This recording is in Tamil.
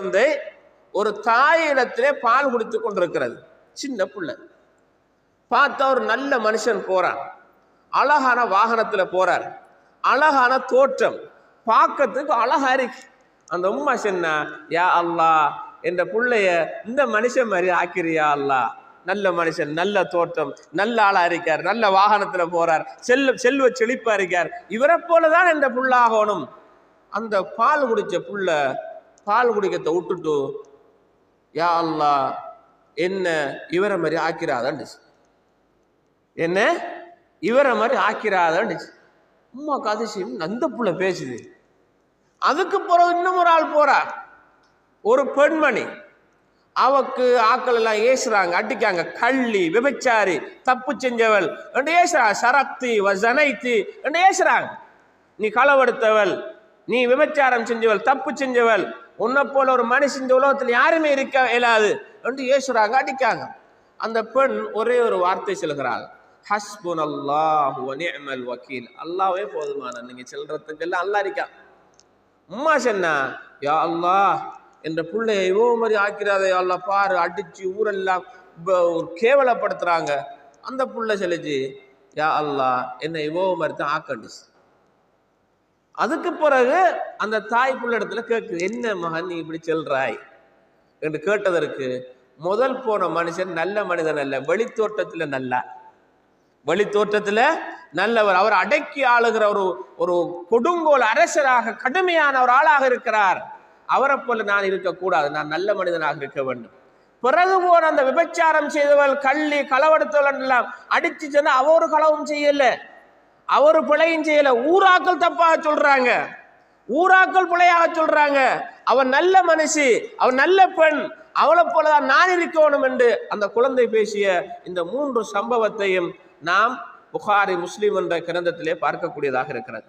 குழந்தை ஒரு தாயிடத்திலே பால் குடித்து கொண்டிருக்கிறது. சின்ன பிள்ளை. பார்த்தா ஒரு நல்ல மனுஷன் போறான். அழகான வாகனத்துல போறார். அழகான தோற்றம். பார்க்கறதுக்கு அழகா இருக்கு. அந்த உம்மா சொன்னா யா அல்லாஹ் என்ற பிள்ளைய இந்த மனுஷன் மாதிரி ஆக்கிறியா அல்லாஹ்? நல்ல மனுஷன் நல்ல தோற்றம் நல்ல ஆளா இருக்கார் நல்ல வாகனத்துல போறார் செல்வ செல்வ செழிப்பா இருக்கார். இவரை போலதான் இந்த புள்ளாகணும் அந்த பால் குடிச்ச புள்ள பால் குடிக்கத்தை விட்டுட்டு யா அல்லா என்ன இவரை மாதிரி ஆக்கிறாதான்னு என்ன? இவரை மாதிரி ஆக்கிறாதான்னு அம்மாக்கு அதிசயம் அந்த புள்ள பேசுது. அதுக்கு பிறகு இன்னும் ஒரு ஆள் போறா. ஒரு பெண்மணி. அவக்கு ஆக்கள் எல்லாம் ஏசுறாங்க அடிக்காங்க. கள்ளி விபச்சாரி தப்பு செஞ்சவள். என்று ஏசுறாங்க சரத்து வசனைத்து என்று ஏசுறாங்க? நீ களவெடுத்தவள். நீ விபச்சாரம் செஞ்சவள் தப்பு செஞ்சவள். உன்னை போல ஒரு மனுஷன் இந்த உலகத்தில் யாருமே இருக்க இயலாது என்று ஏசுறாங்க அடிக்காங்க. அந்த பெண் ஒரே ஒரு வார்த்தை சொல்கிறாள். ஹஸ்புன் அல்லாஹ் நிஅமல் வக்கீல். அல்லாவே போதுமான நீங்க செல்றதுக்கு எல்லாம் அல்லா இருக்கா உம்மா சொன்னா யா அல்லாஹ் என்ற பிள்ளைய இவ்வளோ மாதிரி ஆக்கிறாத யா பாரு அடிச்சு ஊரெல்லாம் ஒரு கேவலப்படுத்துறாங்க. அந்த புள்ள சொல்லுச்சு யா அல்லா என்னை இவ்வளோ மாதிரி தான் ஆக்கண்டுச்சு அதுக்கு பிறகு அந்த தாய் புள்ள இடத்துல கேட்குது என்ன மகன் நீ இப்படி செல்றாய்? என்று கேட்டதற்கு முதல் போன மனுஷன் நல்ல மனிதன் அல்ல வெளித்தோட்டத்துல நல்ல. வெளித்தோட்டத்துல நல்லவர் அவர் அடக்கி ஆளுகிற ஒரு ஒரு கொடுங்கோல் அரசராக கடுமையான ஒரு ஆளாக இருக்கிறார். அவரை போல நான் இருக்கக்கூடாது நான் நல்ல மனிதனாக இருக்க வேண்டும். பிறகு போன அந்த விபச்சாரம் செய்தவள் கள்ளி களவெடுத்தவள் எல்லாம் அடிச்சு சென்று அவ ஒரு களவும் செய்யல. அவர் பிழையும் செய்யல. ஊராக்கள் தப்பாக சொல்றாங்க. ஊராக்கள் பிழையாக சொல்றாங்க. அவன் நல்ல மனுஷி அவன் நல்ல பெண் அவளை போலதான் நான் இருக்கணும் என்று அந்த குழந்தை பேசிய இந்த மூன்று சம்பவத்தையும் நாம் புகாரி முஸ்லீம் என்ற கிரந்தத்திலே பார்க்கக்கூடியதாக இருக்கிறது.